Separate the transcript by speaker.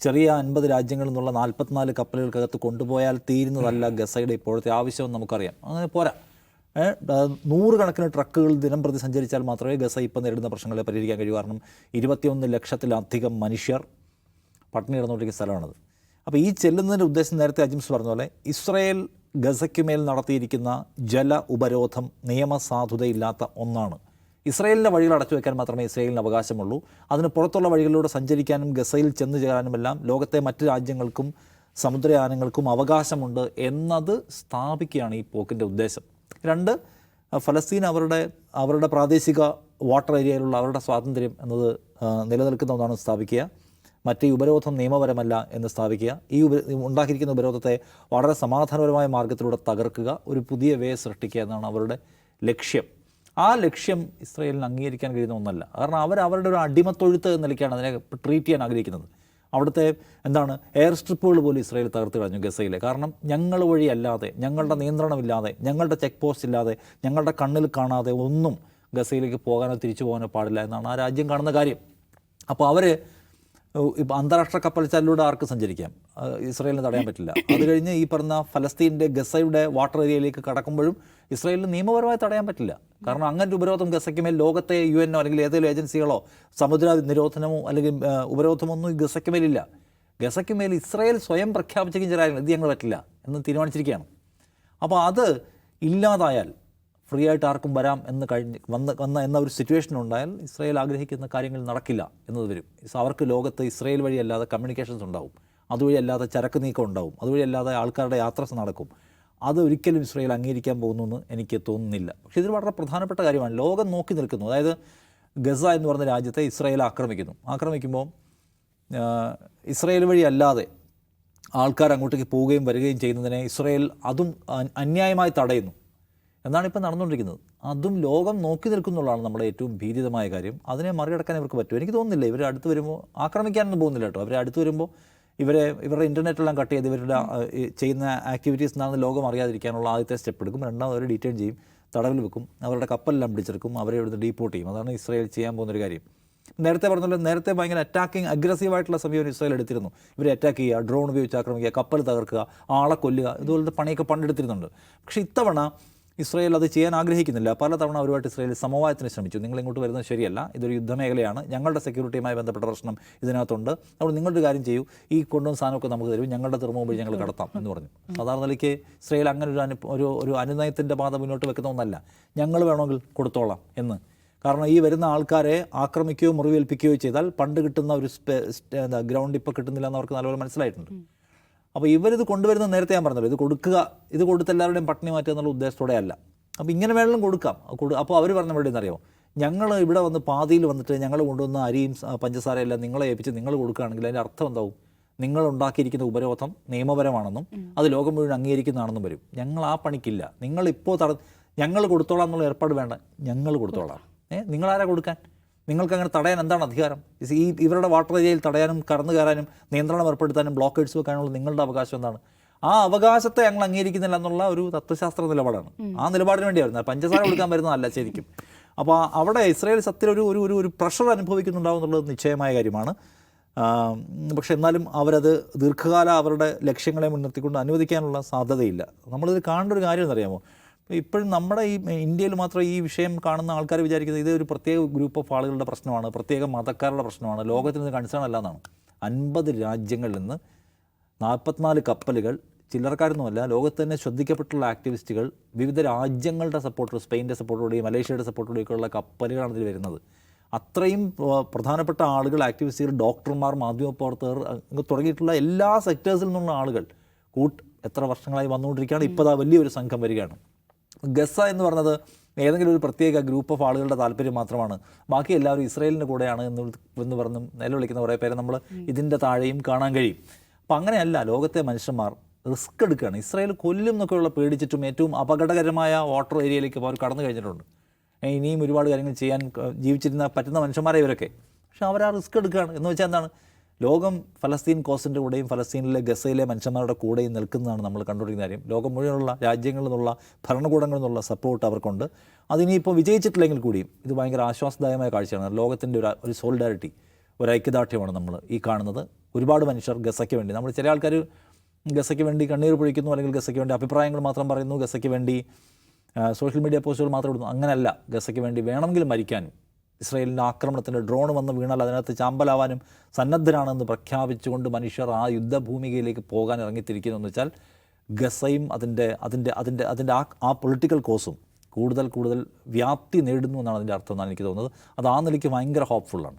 Speaker 1: ചെറിയ അൻപത് രാജ്യങ്ങളിൽ നിന്നുള്ള നാൽപ്പത്തിനാല് കപ്പലുകൾക്കകത്ത് കൊണ്ടുപോയാൽ തീരുന്നതല്ല ഗസയുടെ ഇപ്പോഴത്തെ ആവശ്യം നമുക്കറിയാം. അങ്ങനെ പോരാ. നൂറുകണക്കിന് ട്രക്കുകൾ ദിനം പ്രതി സഞ്ചരിച്ചാൽ മാത്രമേ ഗസ ഇപ്പം നേരിടുന്ന പ്രശ്നങ്ങളെ പരിഹരിക്കാൻ കഴിയൂ. കാരണം ഇരുപത്തിയൊന്ന് ലക്ഷത്തിലധികം മനുഷ്യർ പട്ടിണി കിടന്നുകൊണ്ടിരിക്കുന്ന സ്ഥലമാണത്. അപ്പോൾ ഈ ചെല്ലുന്നതിന്റെ ഉദ്ദേശം നേരത്തെ അജിംസ് പറഞ്ഞ പോലെ ഇസ്രയേൽ ഗസയ്ക്കുമേൽ നടത്തിയിരിക്കുന്ന ജല ഉപരോധം നിയമസാധുതയില്ലാത്ത ഒന്നാണ്. ഇസ്രയേലിന്റെ വഴികൾ അടച്ചു വയ്ക്കാൻ മാത്രമേ ഇസ്രയേലിന് അവകാശമുള്ളൂ. അതിന് പുറത്തുള്ള വഴികളിലൂടെ സഞ്ചരിക്കാനും ഗസയിൽ ചെന്ന് ചേരാനുമെല്ലാം ലോകത്തെ മറ്റ് രാജ്യങ്ങൾക്കും സമുദ്രയാനങ്ങൾക്കും അവകാശമുണ്ട് എന്നത് സ്ഥാപിക്കുകയാണ് ഈ പോക്കിന്റെ ഉദ്ദേശം. രണ്ട് ഫലസ്തീൻ അവരുടെ അവരുടെ പ്രാദേശിക വാട്ടർ ഏരിയയിലുള്ള അവരുടെ സ്വാതന്ത്ര്യം എന്നത് നിലനിൽക്കുന്ന ഒന്നാണ് സ്ഥാപിക്കുക. മറ്റ് ഉപരോധം നിയമപരമല്ല എന്ന് സ്ഥാപിക്കുക. ഈ ഉപ ഉണ്ടാക്കിയിരിക്കുന്ന ഉപരോധത്തെ വളരെ സമാധാനപരമായ മാർഗത്തിലൂടെ തകർക്കുക. ഒരു പുതിയ വേ സൃഷ്ടിക്കുക എന്നാണ് അവരുടെ ലക്ഷ്യം. ആ ലക്ഷ്യം ഇസ്രയേലിന് അംഗീകരിക്കാൻ കഴിയുന്ന ഒന്നല്ല. കാരണം അവർ അവരുടെ ഒരു അടിമത്തൊഴുത്ത് എന്ന നിലയ്ക്കാണ് അതിനെ ട്രീറ്റ് ചെയ്യാൻ ആഗ്രഹിക്കുന്നത്. അവിടുത്തെ എന്താണ് എയർ സ്ട്രിപ്പുകൾ പോലും ഇസ്രയേൽ തകർത്ത് കളഞ്ഞു ഗസയിൽ കാരണം ഞങ്ങൾ വഴിയല്ലാതെ ഞങ്ങളുടെ നിയന്ത്രണമില്ലാതെ ഞങ്ങളുടെ ചെക്ക് പോസ്റ്റ് ഇല്ലാതെ ഞങ്ങളുടെ കണ്ണിൽ കാണാതെ ഒന്നും ഗസയിലേക്ക് പോകാനോ തിരിച്ചു പോകാനോ പാടില്ല എന്നാണ് ആ രാജ്യം കാണുന്ന കാര്യം. അപ്പോൾ അവർ ഇപ്പം അന്താരാഷ്ട്ര കപ്പൽച്ചാലിലൂടെ ആർക്ക് സഞ്ചരിക്കാം? ഇസ്രയേലിന് തടയാൻ പറ്റില്ല. അത് കഴിഞ്ഞ് ഈ പറഞ്ഞ ഫലസ്തീന്റെ ഗസയുടെ വാട്ടർ ഏരിയയിലേക്ക് കടക്കുമ്പോഴും ഇസ്രായേലിന് നിയമപരമായി തടയാൻ പറ്റില്ല. കാരണം അങ്ങനെ ഒരു ഉപരോധം ഗസയ്ക്ക് മേൽ ലോകത്തെ യു എന്നോ അല്ലെങ്കിൽ ഏതെങ്കിലും ഏജൻസികളോ സമുദ്ര നിരോധനമോ അല്ലെങ്കിൽ ഉപരോധമോ ഒന്നും ഗസയ്ക്ക് മേലില്ല. ഗസയ്ക്ക് മേൽ ഇസ്രായേൽ സ്വയം പ്രഖ്യാപിച്ചെങ്കിലും ചില ഇത് ഞങ്ങൾ പറ്റില്ല എന്ന് തീരുമാനിച്ചിരിക്കുകയാണ്. അപ്പോൾ അത് ഇല്ലാതായാൽ ഫ്രീ ആയിട്ട് ആർക്കും വരാം എന്ന് കഴിഞ്ഞ് വന്ന് വന്ന എന്ന ഒരു സിറ്റുവേഷൻ ഉണ്ടായാൽ ഇസ്രായേൽ ആഗ്രഹിക്കുന്ന കാര്യങ്ങൾ നടക്കില്ല എന്നത് വരും. അവർക്ക് ലോകത്ത് ഇസ്രായേൽ വഴിയല്ലാതെ കമ്മ്യൂണിക്കേഷൻസ് ഉണ്ടാവും. അതുവഴി അല്ലാതെ ചരക്ക് നീക്കം ഉണ്ടാവും. അതുവഴി അല്ലാതെ ആൾക്കാരുടെ യാത്ര നടക്കും. അത് ഒരിക്കലും ഇസ്രയേൽ അംഗീകരിക്കാൻ പോകുന്നു എനിക്ക് തോന്നുന്നില്ല. പക്ഷേ ഇതിൽ വളരെ പ്രധാനപ്പെട്ട കാര്യമാണ്. ലോകം നോക്കി നിൽക്കുന്നു. അതായത് ഗസ എന്ന് പറഞ്ഞ രാജ്യത്തെ ഇസ്രയേൽ ആക്രമിക്കുന്നു. ആക്രമിക്കുമ്പോൾ ഇസ്രയേൽ വഴി അല്ലാതെ ആൾക്കാർ അങ്ങോട്ടേക്ക് പോവുകയും വരികയും ചെയ്യുന്നതിനെ ഇസ്രയേൽ അതും അന്യായമായി തടയുന്നു. എന്നാണ് ഇപ്പോൾ നടന്നുകൊണ്ടിരിക്കുന്നത്. അതും ലോകം നോക്കി നിൽക്കുന്നുള്ളതാണ് നമ്മുടെ ഏറ്റവും ഭീതിതമായ കാര്യം. അതിനെ മറികടക്കാൻ ഇവർക്ക് പറ്റും എനിക്ക് തോന്നുന്നില്ല. ഇവർ അടുത്ത് വരുമ്പോൾ ആക്രമിക്കാനൊന്നും പോകുന്നില്ല കേട്ടോ. അവർ അടുത്ത് വരുമ്പോൾ ഇവരെ ഇവരുടെ ഇന്റർനെറ്റെല്ലാം കട്ട് ചെയ്ത് ഇവരുടെ ചെയ്യുന്ന ആക്ടിവിറ്റീസ് എന്താണെന്ന് ലോകം അറിയാതിരിക്കാനുള്ള ആദ്യത്തെ സ്റ്റെപ്പ് എടുക്കും. രണ്ടാമത് അവർ ഡീറ്റെയിൻ ചെയ്യും തടവിൽ വെക്കും അവരുടെ കപ്പലെല്ലാം പിടിച്ചെടുക്കും അവരെ ഇവിടുന്ന് ഡീപ്പോർട്ട് ചെയ്യും. അതാണ് ഇസ്രായേൽ ചെയ്യാൻ പോകുന്നൊരു കാര്യം. നേരത്തെ പറഞ്ഞല്ലോ നേരത്തെ ഭയങ്കര അറ്റാക്കിംഗ് അഗ്രസീവായിട്ടുള്ള സമയം ഇസ്രായേൽ എടുത്തിരുന്നു. ഇവരെ അറ്റാക്ക് ചെയ്യുക ഡ്രോൺ ഉപയോഗിച്ച് ആക്രമിക്കുക കപ്പൽ തകർക്കുക ആളെ കൊല്ലുക ഇതുപോലത്തെ പണിയൊക്കെ പണ്ടെടുത്തിരുന്നുണ്ട്. പക്ഷേ ഇത്തവണ ഇസ്രായേൽ അത് ചെയ്യാൻ ആഗ്രഹിക്കുന്നില്ല. പലതവണ അവരുമായിട്ട് ഇസ്രയേൽ സമവായത്തിന് ശ്രമിച്ചു. നിങ്ങൾ ഇങ്ങോട്ട് വരുന്നത് ശരിയല്ല. ഇതൊരു യുദ്ധമേഖലയാണ്. ഞങ്ങളുടെ സെക്യൂരിറ്റിയുമായി ബന്ധപ്പെട്ട പ്രശ്നം ഇതിനകത്തുണ്ട്. അപ്പോൾ നിങ്ങളൊരു കാര്യം ചെയ്യൂ. ഈ കൊണ്ടുവന്ന സാധനമൊക്കെ നമുക്ക് തരും. ഞങ്ങളുടെ വഴി ഞങ്ങൾ കടത്താം എന്ന് പറഞ്ഞു. സാധാരണ നിലയ്ക്ക് ഇസ്രയേൽ അങ്ങനെ ഒരു അനു ഒരു ഒരു അനുനയത്തിന്റെ പാത മുന്നോട്ട് വെക്കുന്ന ഒന്നല്ല. ഞങ്ങൾ വേണമെങ്കിൽ കൊടുത്തോളാം എന്ന്. കാരണം ഈ വരുന്ന ആൾക്കാരെ ആക്രമിക്കുകയോ മുറിവേൽപ്പിക്കുകയോ ചെയ്താൽ പണ്ട് കിട്ടുന്ന ഒരു സ്പേ എന്താ ഗ്രൗണ്ട് ഇപ്പോൾ കിട്ടുന്നില്ല എന്ന് അവർക്ക് നല്ലപോലെ മനസ്സിലായിട്ടുണ്ട്. അപ്പോൾ ഇവരിത് കൊണ്ടുവരുന്ന നേരത്തെ ഞാൻ പറഞ്ഞല്ലോ ഇത് കൊടുക്കുക ഇത് കൊടുത്ത് എല്ലാവരുടെയും പട്ടിണി മാറ്റുക എന്നുള്ള ഉദ്ദേശത്തോടെ അല്ല. അപ്പോൾ ഇങ്ങനെ വേണമെങ്കിലും കൊടുക്കാം. കൊടു അപ്പോൾ അവർ പറഞ്ഞ വേണ്ടി എന്നറിയാമോ ഞങ്ങൾ ഇവിടെ വന്ന് പാതിയിൽ വന്നിട്ട് ഞങ്ങൾ കൊണ്ടുവന്ന അരിയും പഞ്ചസാരയെല്ലാം നിങ്ങളെ ഏൽപ്പിച്ച് നിങ്ങൾ കൊടുക്കുകയാണെങ്കിൽ അതിന്റെ അർത്ഥം എന്താവും? നിങ്ങൾ ഉണ്ടാക്കിയിരിക്കുന്ന ഉപരോധം നിയമപരമാണെന്നും അത് ലോകം മുഴുവൻ അംഗീകരിക്കുന്നതാണെന്നും വരും. ഞങ്ങൾ ആ പണിക്കില്ല. നിങ്ങൾ ഇപ്പോൾ തട ഞങ്ങൾ കൊടുത്തോളാം എന്നുള്ള ഏർപ്പാട് വേണ്ട. ഞങ്ങൾ കൊടുത്തോളാം. ഏഹ് നിങ്ങളാരാ കൊടുക്കാൻ? നിങ്ങൾക്ക് അങ്ങനെ തടയാൻ എന്താണ് അധികാരം? ഈ ഇവരുടെ വാട്ടർ ഏരിയയിൽ തടയാനും കടന്നു കയറാനും നിയന്ത്രണം ഏർപ്പെടുത്താനും ബ്ലോക്കേഡ്സ് വെക്കാനുള്ള നിങ്ങളുടെ അവകാശം എന്താണ്? ആ അവകാശത്തെ ഞങ്ങൾ അംഗീകരിക്കുന്നില്ല എന്നുള്ള ഒരു തത്വശാസ്ത്ര നിലപാടാണ്. ആ നിലപാടിന് വേണ്ടിയായിരുന്നു. പഞ്ചസാര കൊടുക്കാൻ വരുന്നതല്ല ശരിക്കും. അപ്പോൾ അവിടെ ഇസ്രായേൽ സത്യത്തിൽ ഒരു ഒരു ഒരു ഒരു പ്രഷർ അനുഭവിക്കുന്നുണ്ടാവും എന്നുള്ളത് നിശ്ചയമായ കാര്യമാണ്. പക്ഷെ എന്നാലും അവരത് ദീർഘകാല അവരുടെ ലക്ഷ്യങ്ങളെ മുൻനിർത്തിക്കൊണ്ട് അനുവദിക്കാനുള്ള സാധ്യതയില്ല. നമ്മളിത് കാണേണ്ട ഒരു കാര്യം എന്നറിയാമോ ഇപ്പോഴും നമ്മുടെ ഈ ഇന്ത്യയിൽ മാത്രം ഈ വിഷയം കാണുന്ന ആൾക്കാർ വിചാരിക്കുന്നത് ഇത് ഒരു പ്രത്യേക ഗ്രൂപ്പ് ഓഫ് ആളുകളുടെ പ്രശ്നമാണ് പ്രത്യേക മതക്കാരുടെ പ്രശ്നമാണ്. ലോകത്തിന് ഇത് കൺസേൺ അല്ല എന്നാണ്. അൻപത് രാജ്യങ്ങളിൽ നിന്ന് നാൽപ്പത്തിനാല് കപ്പലുകൾ ചില്ലറക്കാരൊന്നുമല്ല ലോകത്ത് തന്നെ ശ്രദ്ധിക്കപ്പെട്ടുള്ള ആക്ടിവിസ്റ്റുകൾ വിവിധ രാജ്യങ്ങളുടെ സപ്പോർട്ട് സ്പെയിന്റെ സപ്പോർട്ടോടെയും മലേഷ്യയുടെ സപ്പോർട്ടോടെയൊക്കെയുള്ള കപ്പലുകളാണ് ഇതിൽ വരുന്നത്. അത്രയും പ്രധാനപ്പെട്ട ആളുകൾ ആക്ടിവിസ്റ്റുകൾ ഡോക്ടർമാർ മാധ്യമപ്രവർത്തകർ തുടങ്ങിയിട്ടുള്ള എല്ലാ സെക്ടേഴ്സിൽ നിന്നുള്ള ആളുകൾ കൂട്ട് എത്ര വർഷങ്ങളായി വന്നുകൊണ്ടിരിക്കുകയാണ് ഇപ്പോൾ വലിയൊരു സംഘം വരികയാണ്. ഗസ എന്ന് പറഞ്ഞത് ഏതെങ്കിലും ഒരു പ്രത്യേക ഗ്രൂപ്പ് ഓഫ് ആളുകളുടെ താല്പര്യം മാത്രമാണ്. ബാക്കി എല്ലാവരും ഇസ്രയേലിന്റെ കൂടെയാണ് എന്ന് എന്ന് വിളിക്കുന്ന നിലവിളിക്കുന്ന കുറേ പേരെ നമ്മൾ ഇതിന്റെ താഴെയും കാണാൻ കഴിയും. അപ്പം അങ്ങനെയല്ല ലോകത്തെ മനുഷ്യന്മാർ റിസ്ക് എടുക്കുകയാണ്. ഇസ്രായേൽ കൊല്ലും എന്നൊക്കെയുള്ള പേടിച്ചിട്ടും ഏറ്റവും അപകടകരമായ വാട്ടർ ഏരിയയിലേക്ക് അവർ കടന്നു കഴിഞ്ഞിട്ടുണ്ട്. ഇനിയും ഒരുപാട് കാര്യങ്ങൾ ചെയ്യാൻ ജീവിച്ചിരുന്ന പറ്റുന്ന മനുഷ്യന്മാരെ ഇവരൊക്കെ. പക്ഷെ അവർ ആ റിസ്ക് എടുക്കുകയാണ്. എന്ന് വെച്ചാൽ എന്താണ്? ലോകം ഫലസ്തീൻ കോസിന്റെ കൂടെയും ഫലസ്തീനിലെ ഗസയിലെ മനുഷ്യന്മാരുടെ കൂടെയും നിൽക്കുന്നതാണ് നമ്മൾ കണ്ടുപിടിക്കുന്ന കാര്യം. ലോകം മുഴുവനുള്ള രാജ്യങ്ങളിൽ നിന്നുള്ള ഭരണകൂടങ്ങളിൽ നിന്നുള്ള സപ്പോർട്ട് അവർക്കുണ്ട്. അതിനിപ്പോൾ വിജയിച്ചിട്ടില്ലെങ്കിൽ കൂടിയും ഇത് ഭയങ്കര ആശ്വാസദായകമായ കാഴ്ചയാണ്. ലോകത്തിന്റെ ഒരു ഒരു സോളിഡാരിറ്റി ഒരു ഐക്യദാർഢ്യമാണ് നമ്മൾ ഈ കാണുന്നത്. ഒരുപാട് മനുഷ്യർ ഗസയ്ക്ക് വേണ്ടി നമ്മൾ ചില ആൾക്കാർ ഗസയ്ക്ക് വേണ്ടി കണ്ണീർ പൊഴിക്കുന്നു അല്ലെങ്കിൽ ഗസയ്ക്ക് വേണ്ടി അഭിപ്രായങ്ങൾ മാത്രം പറയുന്നു ഗസയ്ക്ക് വേണ്ടി സോഷ്യൽ മീഡിയ പോസ്റ്റുകൾ മാത്രം ഇടുന്നു. അങ്ങനെയല്ല ഗസയ്ക്ക് വേണ്ടി വേണമെങ്കിൽ മരിക്കാനും ഇസ്രായേലിന്റെ ആക്രമണത്തിന്റെ ഡ്രോൺ വന്ന് വീണാൽ അതിനകത്ത് ചാമ്പലാവാനും സന്നദ്ധരാണെന്ന് പ്രഖ്യാപിച്ചുകൊണ്ട് മനുഷ്യർ ആ യുദ്ധഭൂമികയിലേക്ക് പോകാൻ ഇറങ്ങിത്തിരിക്കുന്നു. എന്ന് വെച്ചാൽ ഗസയും അതിന്റെ അതിന്റെ അതിന്റെ അതിന്റെ ആ ആ പൊളിറ്റിക്കൽ കോസും കൂടുതൽ കൂടുതൽ വ്യാപ്തി നേടുന്നു എന്നാണ് അതിന്റെ അർത്ഥം എന്നാണ് എനിക്ക് തോന്നുന്നത്. അത് ആ നിലയ്ക്ക് ഭയങ്കര ഹോപ്പ്ഫുള്ളാണ്